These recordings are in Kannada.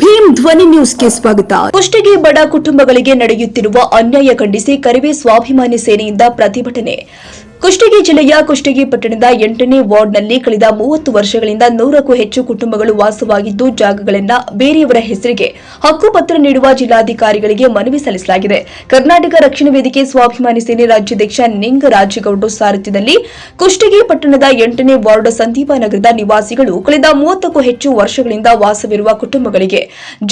ಭೀಮ್ ಧ್ವನಿ ನ್ಯೂಸ್ಗೆ ಸ್ವಾಗತ. ಕುಷ್ಟಗಿ ಬಡ ಕುಟುಂಬಗಳಿಗೆ ನಡೆಯುತ್ತಿರುವ ಅನ್ಯಾಯ ಖಂಡಿಸಿ ಕರಿವೆ ಸ್ವಾಭಿಮಾನಿ ಸೇನೆಯಿಂದ ಪ್ರತಿಭಟನೆ. ಕುಷ್ಟಗಿ ಜಿಲ್ಲೆಯ ಕುಷ್ಟಗಿ ಪಟ್ಟಣದ ಎಂಟನೇ ವಾರ್ಡ್ನಲ್ಲಿ ಕಳೆದ ಮೂವತ್ತು ವರ್ಷಗಳಿಂದ ನೂರಕ್ಕೂ ಹೆಚ್ಚು ಕುಟುಂಬಗಳು ವಾಸವಾಗಿದ್ದು, ಜಾಗಗಳನ್ನ ಬೇರೆಯವರ ಹೆಸರಿಗೆ ಹಕ್ಕುಪತ್ರ ನೀಡುವ ಜಿಲ್ಲಾಧಿಕಾರಿಗಳಿಗೆ ಮನವಿ ಸಲ್ಲಿಸಲಾಗಿದೆ. ಕರ್ನಾಟಕ ರಕ್ಷಣಾ ವೇದಿಕೆ ಸ್ವಾಭಿಮಾನಿ ಸೇನೆ ರಾಜ್ಯಾಧ್ಯಕ್ಷ ನಿಂಗರಾಜೇಗೌಡ ಸಾರಥ್ಯದಲ್ಲಿ ಕುಷ್ಟಗಿ ಪಟ್ಟಣದ ಎಂಟನೇ ವಾರ್ಡ್ ಸಂದೀಪ ನಗರದ ನಿವಾಸಿಗಳು ಕಳೆದ ಮೂವತ್ತಕ್ಕೂ ಹೆಚ್ಚು ವರ್ಷಗಳಿಂದ ವಾಸವಿರುವ ಕುಟುಂಬಗಳಿಗೆ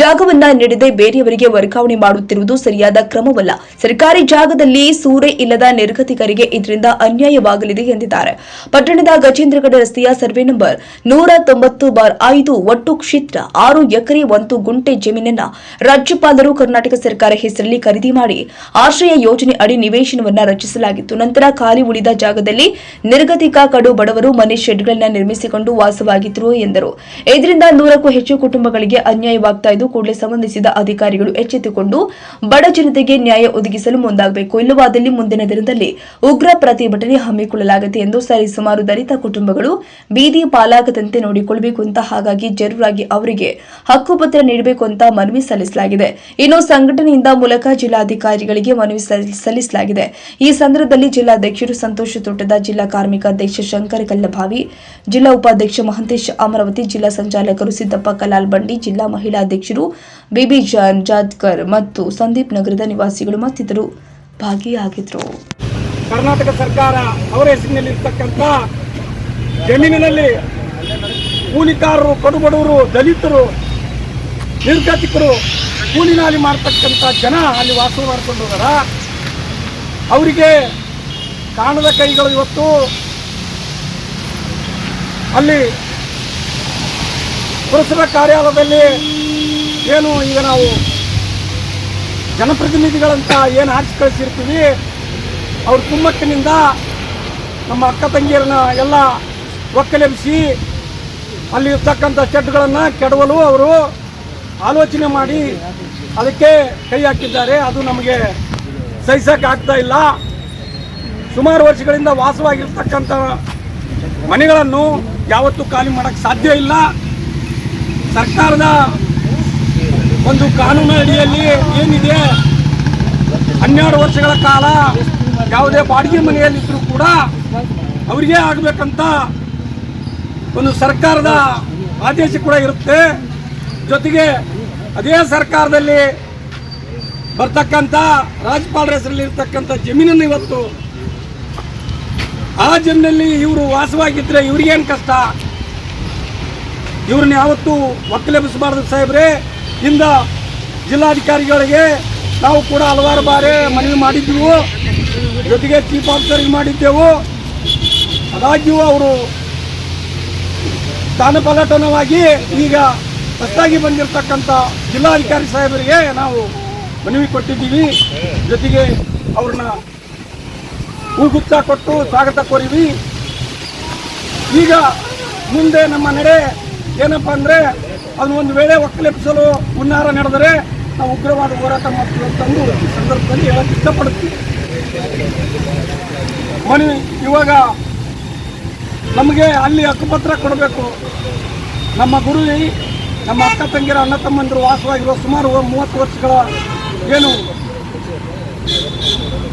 ಜಾಗವನ್ನ ನೀಡದೆ ಬೇರೆಯವರಿಗೆ ವರ್ಗಾವಣೆ ಮಾಡುತ್ತಿರುವುದು ಸರಿಯಾದ ಕ್ರಮವಲ್ಲ. ಸರ್ಕಾರಿ ಜಾಗದಲ್ಲಿ ಸೂರೆ ಇಲ್ಲದ ನಿರ್ಗತಿಕರಿಗೆ ಇದರಿಂದ ಅನ್ಯಾಯವಾಗಲಿದೆ ಎಂದಿದ್ದಾರೆ. ಪಟ್ಟಣದ ಗಜೇಂದ್ರಗಡ ರಸ್ತೆಯ ಸರ್ವೆ ನಂಬರ್ ನೂರ ತೊಂಬತ್ತು ಬಾರ್ ಐದು ಒಟ್ಟು ಕ್ಷೇತ್ರ ಆರು ಎಕರೆ ಒಂದು ಗುಂಟೆ ಜಮೀನನ್ನ ರಾಜ್ಯಪಾಲರು ಕರ್ನಾಟಕ ಸರ್ಕಾರ ಹೆಸರಲ್ಲಿ ಖರೀದಿ ಮಾಡಿ ಆಶ್ರಯ ಯೋಜನೆ ಅಡಿ ನಿವೇಶನವನ್ನ ರಚಿಸಲಾಗಿತ್ತು. ನಂತರ ಖಾಲಿ ಉಳಿದ ಜಾಗದಲ್ಲಿ ನಿರ್ಗತಿಕ ಕಡು ಬಡವರು ಮನೆ ಶೆಡ್ಗಳನ್ನ ನಿರ್ಮಿಸಿಕೊಂಡು ವಾಸವಾಗಿದ್ರು ಎಂದರು. ಇದರಿಂದ ನೂರಕ್ಕೂ ಹೆಚ್ಚು ಕುಟುಂಬಗಳಿಗೆ ಅನ್ಯಾಯವಾಗ್ತಾ ಇದ್ದು, ಕೂಡಲೇ ಸಂಬಂಧಿಸಿದ ಅಧಿಕಾರಿಗಳು ಎಚ್ಚೆತ್ತುಕೊಂಡು ಬಡ ಜನತೆಗೆ ನ್ಯಾಯ ಒದಗಿಸಲು ಮುಂದಾಗಬೇಕು. ಇಲ್ಲವಾದಲ್ಲಿ ಮುಂದಿನ ದಿನದಲ್ಲಿ ಉಗ್ರ ಪ್ರತಿಭಟನೆ ಹಮ್ಮಿಕೊಳ್ಳಲಾಗಿದೆ ಎಂದು ಸರಿ ಸುಮಾರು ದಲಿತ ಕುಟುಂಬಗಳು ಬೀದಿ ಪಾಲಾಗದಂತೆ ನೋಡಿಕೊಳ್ಳಬೇಕು ಅಂತ ಹಾಗಾಗಿ ಜರೂರಾಗಿ ಅವರಿಗೆ ಹಕ್ಕುಪತ್ರ ನೀಡಬೇಕು ಅಂತ ಮನವಿ ಸಲ್ಲಿಸಲಾಗಿದೆ. ಇನ್ನು ಸಂಘಟನೆಯಿಂದ ಮೂಲಕ ಜಿಲ್ಲಾಧಿಕಾರಿಗಳಿಗೆ ಮನವಿ ಸಲ್ಲಿ- ಸಲ್ಲಿಸಲಾಗಿದೆ. ಈ ಸಂದರ್ಭದಲ್ಲಿ ಜಿಲ್ಲಾಧ್ಯಕ್ಷರು ಸಂತೋಷ ತೋಟದ ಜಿಲ್ಲಾ ಕಾರ್ಮಿಕ ಅಧ್ಯಕ್ಷ ಶಂಕರ ಕಲ್ಲಭಾವಿ, ಜಿಲ್ಲಾ ಉಪಾಧ್ಯಕ್ಷ ಮಹಂತೇಶ್ ಅಮರಾವತಿ, ಜಿಲ್ಲಾ ಸಂಚಾಲಕರು ಸಿದ್ದಪ್ಪ ಕಲಾಲ್ ಬಂಡಿ ಜಿಲ್ಲಾ ಮಹಿಳಾ ಅಧ್ಯಕ್ಷರು ಬಿಬಿ ಜಾನ್ ಜಾದ್ಕರ್ ಮತ್ತು ಸಂದೀಪ್ ನಗರದ ನಿವಾಸಿಗಳು ಮತ್ತಿತರರು ಭಾಗಿಯಾಗಿದ್ದರು. ಕರ್ನಾಟಕ ಸರ್ಕಾರ ಅವರ ಹೆಸರಿನಲ್ಲಿ ಇರ್ತಕ್ಕಂಥ ಜಮೀನಿನಲ್ಲಿ ಕೂಲಿಕಾರರು ಕಡುಬಡವರು ದಲಿತರು, ನಿರ್ಗತಿಕರು ಕೂಲಿನಾಲಿ ಮಾಡ್ತಕ್ಕಂಥ ಜನ ಅಲ್ಲಿ ವಾಸ ಮಾಡಿಕೊಂಡು ಹೋದಾರ. ಅವರಿಗೆ ಕಾಣದ ಕೈಗಳು ಇವತ್ತು ಅಲ್ಲಿ ಪುರಸಭಾ ಕಾರ್ಯಾಲಯದಲ್ಲಿ ಏನು ಈಗ ನಾವು ಜನಪ್ರತಿನಿಧಿಗಳಂತ ಏನು ಆರಿಸಿ ಕಳಿಸಿರ್ತೀವಿ ಅವ್ರ ಕುಮ್ಮಕ್ಕಿನಿಂದ ನಮ್ಮ ಅಕ್ಕ ತಂಗಿಯರನ್ನ ಎಲ್ಲ ಒಕ್ಕಲೆಬ್ಬಿಸಿ ಅಲ್ಲಿ ಇರ್ತಕ್ಕಂಥ ಶೆಡ್ಗಳನ್ನು ಕೆಡವಲು ಅವರು ಆಲೋಚನೆ ಮಾಡಿ ಅದಕ್ಕೆ ಕೈ ಹಾಕಿದ್ದಾರೆ. ಅದು ನಮಗೆ ಸಹಿಸೋಕ್ಕಾಗ್ತಾ ಇಲ್ಲ. ಸುಮಾರು ವರ್ಷಗಳಿಂದ ವಾಸವಾಗಿರ್ತಕ್ಕಂಥ ಮನೆಗಳನ್ನು ಯಾವತ್ತೂ ಖಾಲಿ ಮಾಡೋಕ್ಕೆ ಸಾಧ್ಯ ಇಲ್ಲ. ಸರ್ಕಾರದ ಒಂದು ಕಾನೂನು ಅಡಿಯಲ್ಲಿ ಏನಿದೆ? ಹನ್ನೆರಡು ವರ್ಷಗಳ ಕಾಲ ಯಾವುದೇ ಬಾಡಿಗೆ ಮನೆಯಲ್ಲಿದ್ದರೂ ಕೂಡ ಅವರಿಗೆ ಆಗಬೇಕಂತ ಒಂದು ಸರ್ಕಾರದ ಆದೇಶ ಕೂಡ ಇರುತ್ತೆ. ಜೊತೆಗೆ ಅದೇ ಸರ್ಕಾರದಲ್ಲಿ ಬರ್ತಕ್ಕಂಥ ರಾಜ್ಯಪಾಲರ ಹೆಸರಲ್ಲಿ ಇರ್ತಕ್ಕಂಥ ಜಮೀನನ್ನು ಇವತ್ತು ಆ ಜಮೀನಲ್ಲಿ ಇವರು ವಾಸವಾಗಿದ್ದರೆ ಇವ್ರಿಗೇನು ಕಷ್ಟ? ಇವ್ರನ್ನ ಯಾವತ್ತು ಒಕ್ಕಲೆಬ್ಬಿಸಬಾರ್ದು ಸಾಹೇಬ್ರೆ, ಇಂದ ಜಿಲ್ಲಾಧಿಕಾರಿಗಳಿಗೆ ನಾವು ಕೂಡ ಹಲವಾರು ಬಾರಿ ಮನವಿ ಮಾಡಿದ್ದೆವು. ಜೊತೆಗೆ ಚೀಫ್ ಆಫೀಸರ್ಗೆ ಮಾಡಿದ್ದೆವು. ಆದಾಗ್ಯೂ ಅವರು ಸ್ಥಾನಪಲಟನವಾಗಿ ಈಗ ಹೊಸದಾಗಿ ಬಂದಿರತಕ್ಕಂಥ ಜಿಲ್ಲಾಧಿಕಾರಿ ಸಾಹೇಬರಿಗೆ ನಾವು ಮನವಿ ಕೊಟ್ಟಿದ್ದೀವಿ. ಜೊತೆಗೆ ಅವ್ರನ್ನ ಹೂಗುಚ್ಛ ಕೊಟ್ಟು ಸ್ವಾಗತ ಕೋರಿವಿ. ಈಗ ಮುಂದೆ ನಮ್ಮ ನಡೆ ಏನಪ್ಪ ಅಂದರೆ ಅದು ಒಂದು ವೇಳೆ ಒಕ್ಕಲೆಪಿಸಲು ಹುನ್ನಾರ ನಡೆದರೆ ನಾವು ಉಗ್ರವಾದ ಹೋರಾಟ ಮಾಡ್ತೀವಿ ಅಂತಂದು ಸಂದರ್ಭದಲ್ಲಿ ಹೇಳಕ್ಕೆ ಇಷ್ಟಪಡ್ತೀವಿ ಮನವಿ ಇವಾಗ ನಮಗೆ ಅಲ್ಲಿ ಹಕ್ಕುಪತ್ರ ಕೊಡಬೇಕು. ನಮ್ಮ ಗುರುವಿ ನಮ್ಮ ಅಕ್ಕ ತಂಗಿರ ಅಣ್ಣ ತಮ್ಮಂದಿರು ವಾಸವಾಗಿರೋ ಸುಮಾರು ಮೂವತ್ತು ವರ್ಷಗಳ ಏನು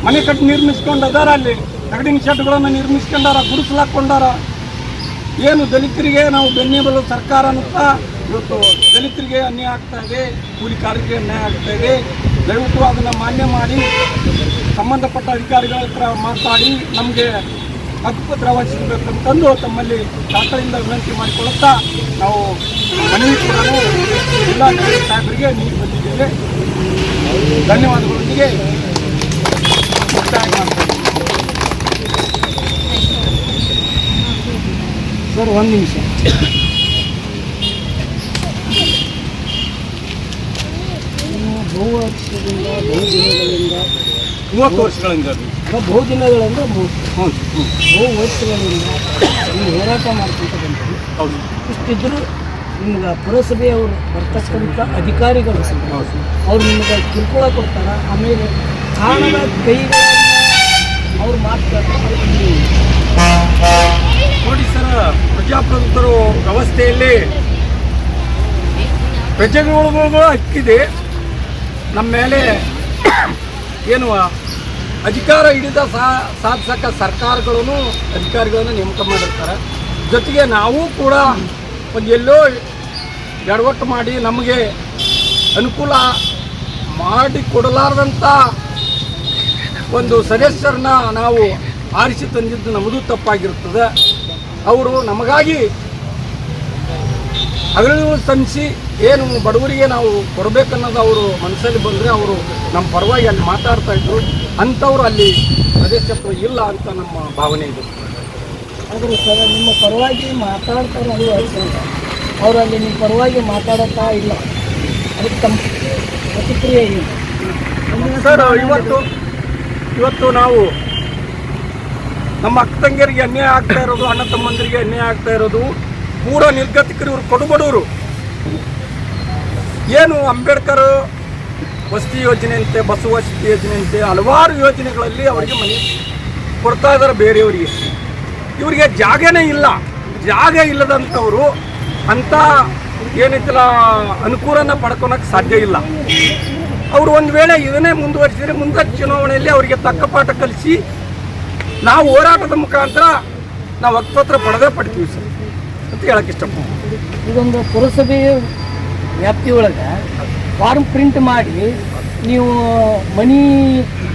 ಮನೆ ಕಟ್ಟಿ ನಿರ್ಮಿಸ್ಕೊಂಡು ಅದಾರ ಅಲ್ಲಿ. ತಗಡಿನ ಶೆಡ್ಗಳನ್ನು ನಿರ್ಮಿಸ್ಕೊಂಡಾರ, ಗುಡಿಸಲು ಹಾಕ್ಕೊಂಡಾರ. ಏನು ದಲಿತರಿಗೆ ನಾವು ಬೆನ್ನೆಬಲು ಸರ್ಕಾರ ಅಂತ ಇವತ್ತು ದಲಿತರಿಗೆ ಅನ್ಯಾಯ ಆಗ್ತಾ ಇದೆ ಕಾರ್ಮಿಕರಿಗೆ ಅನ್ಯಾಯ ಆಗ್ತಾ ಇದೆ. ದಯವಿಟ್ಟು ಅದನ್ನು ಮಾನ್ಯ ಮಾಡಿ. ಸಂಬಂಧಪಟ್ಟ ಅಧಿಕಾರಿಗಳ ಹತ್ರ ಮಾತಾಡಿ ನಮಗೆ ಹಕ್ಕುಪತ್ರ ವಹಿಸಬೇಕಂತಂದು ತಮ್ಮಲ್ಲಿ ಡಾಕ್ಟರಿಂದ ವಿನಂತಿ ಮಾಡಿಕೊಳ್ಳುತ್ತಾ ನಾವು ಮನವಿ ಕೂಡ ಜಿಲ್ಲಾ ಸಾಹೇಬರಿಗೆ ನೀರು ಬಂದಿದ್ದೇವೆ. ಧನ್ಯವಾದಗಳೊಂದಿಗೆ ಸರ್, ಒಂದು ನಿಮಿಷ. ಬಹು ವರ್ಷದಿಂದ ಬಹು ದಿನಗಳಿಂದ ಮೂವತ್ತು ವರ್ಷಗಳಿಂದ ಬಹುದಿನಗಳಿಂದ ಹ್ಞೂ ಬಹು ವರ್ಷಗಳಿಂದ ನೀವು ಹೋರಾಟ ಮಾಡ್ತಕ್ಕಂಥದ್ದು ಹೌದು. ಇಷ್ಟಿದ್ದರೂ ನಿಮ್ಗೆ ಪುರಸಭೆಯವರು ಬರ್ತಕ್ಕಂಥ ಅಧಿಕಾರಿಗಳು ಅವ್ರು ನಿಮ್ಗೆ ಕಿರುಕುಳ ಕೊಡ್ತಾರೆ ಆಮೇಲೆ ಕಾಣದ ಕೈಗಳನ್ನು ಅವ್ರು ಮಾಡ್ತಾರೆ. ನೋಡಿ ಸರ್ ವ್ಯವಸ್ಥೆಯಲ್ಲಿ ಪ್ರಜೆಗಳು ಹಕ್ಕಿದೆ. ನಮ್ಮ ಮೇಲೆ ಏನು ಅಧಿಕಾರ ಹಿಡಿದ ಸಾಧಿಸಕ್ಕ ಸರ್ಕಾರಗಳನ್ನು ಅಧಿಕಾರಿಗಳನ್ನು ನೇಮಕ ಮಾಡಿರ್ತಾರೆ. ಜೊತೆಗೆ ನಾವು ಕೂಡ ಒಂದು ಎಲ್ಲೋ ಎಡವಟ್ಟು ಮಾಡಿ ನಮಗೆ ಅನುಕೂಲ ಮಾಡಿ ಕೊಡಲಾರ್ದಂಥ ಒಂದು ಸದಸ್ಯರನ್ನ ನಾವು ಆರಿಸಿ ತಂದಿದ್ದು ನಮ್ಮದು ತಪ್ಪಾಗಿರುತ್ತದೆ. ಅವರು ನಮಗಾಗಿ ಅಗಲು ಸಂಸಿ ಏನು ಬಡವರಿಗೆ ನಾವು ಕೊಡಬೇಕನ್ನೋದು ಅವರು ಮನಸ್ಸಲ್ಲಿ ಬಂದರೆ ಅವರು ನಮ್ಮ ಪರವಾಗಿ ಅಲ್ಲಿ ಮಾತಾಡ್ತಾ ಇದ್ರು. ಅಂಥವ್ರು ಅಲ್ಲಿ ಸದಸ್ಯತ್ವ ಇಲ್ಲ ಅಂತ ನಮ್ಮ ಭಾವನೆ ಇದೆ. ಆದರೂ ಸರ್ ನಿಮ್ಮ ಪರವಾಗಿ ಮಾತಾಡ್ತಾರೆ ಅವರು ಅಲ್ಲಿ ನಿಮ್ಮ ಪರವಾಗಿ ಮಾತಾಡೋತಾ ಇಲ್ಲ. ಅದಕ್ಕೆ ತಮ್ಮ ಪ್ರತಿಕ್ರಿಯೆ ಏನು? ಸರ್ ಇವತ್ತು ಇವತ್ತು ನಾವು ನಮ್ಮ ಅಕ್ಕ ತಂಗಿಯರಿಗೆ ಅನ್ಯಾಯ ಆಗ್ತಾ ಇರೋದು ಅಣ್ಣ ತಮ್ಮಂದಿರಿಗೆ ಅನ್ಯಾಯ ಆಗ್ತಾ ಇರೋದು ಪೂರ ನಿರ್ಗತಿಕರು ಇವರು ಕೊಡುಬಡವರು ಏನು ಅಂಬೇಡ್ಕರ್ ವಸತಿ ಯೋಜನೆಯಂತೆ, ಬಸ್ ಬಸವ ವಸತಿ ಯೋಜನೆಯಂತೆ ಹಲವಾರು ಯೋಜನೆಗಳಲ್ಲಿ ಅವರಿಗೆ ಮನೆ ಕೊಡ್ತಾ ಇದ್ದಾರೆ ಬೇರೆಯವರಿಗೆ. ಇವರಿಗೆ ಜಾಗನೇ ಇಲ್ಲ. ಜಾಗ ಇಲ್ಲದಂಥವರು ಅಂಥ ಏನೈತಿಲ್ಲ, ಅನುಕೂಲನ ಪಡ್ಕೊಳಕ್ಕೆ ಸಾಧ್ಯ ಇಲ್ಲ. ಅವರು ಒಂದು ವೇಳೆ ಇದನ್ನೇ ಮುಂದುವರಿಸಿದರೆ ಮುಂದೆ ಚುನಾವಣೆಯಲ್ಲಿ ಅವರಿಗೆ ತಕ್ಕ ಪಾಠ ಕಲಿಸಿ ನಾವು ಹೋರಾಟದ ಮುಖಾಂತರ ನಾವು ಹತ್ತತ್ರ ಪಡೆದೇ ಪಡ್ತೀವಿ ಸರ್ ಅಂತ ಹೇಳಕ್ಕೆ ಇಷ್ಟಪಡ್ತೀನಿ. ಇದೊಂದು ಪುರಸಭೆಯ ವ್ಯಾಪ್ತಿಯೊಳಗೆ ಫಾರ್ಮ್ ಪ್ರಿಂಟ್ ಮಾಡಿ ನೀವು ಮನಿ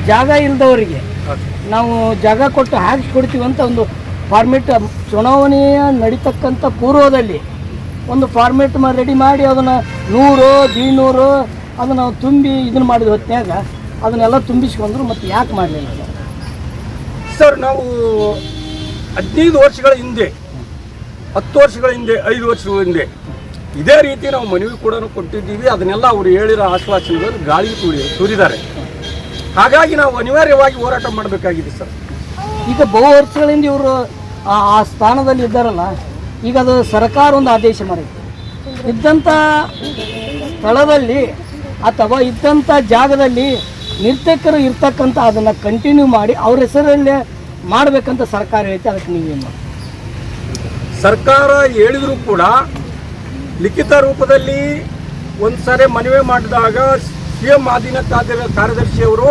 ಜಾಗ ಇಲ್ಲದವರಿಗೆ ನಾವು ಜಾಗ ಕೊಟ್ಟು ಹಾಕಿಸ್ಕೊಡ್ತೀವಿ ಅಂತ ಒಂದು ಫಾರ್ಮೆಟ್ ಚುನಾವಣೆಯ ನಡೀತಕ್ಕಂಥ ಪೂರ್ವದಲ್ಲಿ ಒಂದು ಫಾರ್ಮೆಟ್ ಮಾ ರೆಡಿ ಮಾಡಿ ಅದನ್ನು ನೂರು ದೀಡ್ನೂರು ಅದನ್ನು ತುಂಬಿ ಇದನ್ನು ಮಾಡಿದ ಹೊತ್ತಿನಾಗ ಅದನ್ನೆಲ್ಲ ತುಂಬಿಸ್ಕೊಂಡ್ರು ಮತ್ತು ಯಾಕೆ ಮಾಡಲಿಲ್ಲ ಸರ್, ನಾವು ಹದಿನೈದು ವರ್ಷಗಳ ಹಿಂದೆ, ಹತ್ತು ವರ್ಷಗಳ ಹಿಂದೆ, ಐದು ವರ್ಷಗಳ ಹಿಂದೆ ಇದೇ ರೀತಿ ನಾವು ಮನವಿ ಕೂಡ ಕೊಟ್ಟಿದ್ದೀವಿ. ಅದನ್ನೆಲ್ಲ ಅವರು ಹೇಳಿರೋ ಆಶ್ವಾಸನೆಗಳು ಗಾಳಿ ತೂರಿ ತೂರಿದ್ದಾರೆ. ಹಾಗಾಗಿ ನಾವು ಅನಿವಾರ್ಯವಾಗಿ ಹೋರಾಟ ಮಾಡಬೇಕಾಗಿದೆ ಸರ್. ಈಗ ಬಹು ವರ್ಷಗಳಿಂದ ಇವರು ಆ ಸ್ಥಾನದಲ್ಲಿ ಇದ್ದಾರಲ್ಲ ಈಗ ಅದು ಸರ್ಕಾರ ಒಂದು ಆದೇಶ ಮಾಡಿದೆ. ಇದ್ದಂಥ ಸ್ಥಳದಲ್ಲಿ ಅಥವಾ ಇದ್ದಂಥ ಜಾಗದಲ್ಲಿ ನಿರ್ತಕರು ಇರ್ತಕ್ಕಂಥ ಅದನ್ನು ಕಂಟಿನ್ಯೂ ಮಾಡಿ ಅವ್ರ ಹೆಸರಲ್ಲೇ ಮಾಡಬೇಕಂತ ಸರ್ಕಾರ ಹೇಳ್ತೆ ಅದಕ್ಕೆ ನೀವೇನು ಮಾಡಿ ಸರ್ಕಾರ ಹೇಳಿದರೂ ಕೂಡ ಲಿಖಿತ ರೂಪದಲ್ಲಿ ಒಂದು ಸಾರಿ ಮನವಿ ಮಾಡಿದಾಗ ಸಿ ಎಂ ಅಧೀನ ಕಾರ್ಯ ಕಾರ್ಯದರ್ಶಿಯವರು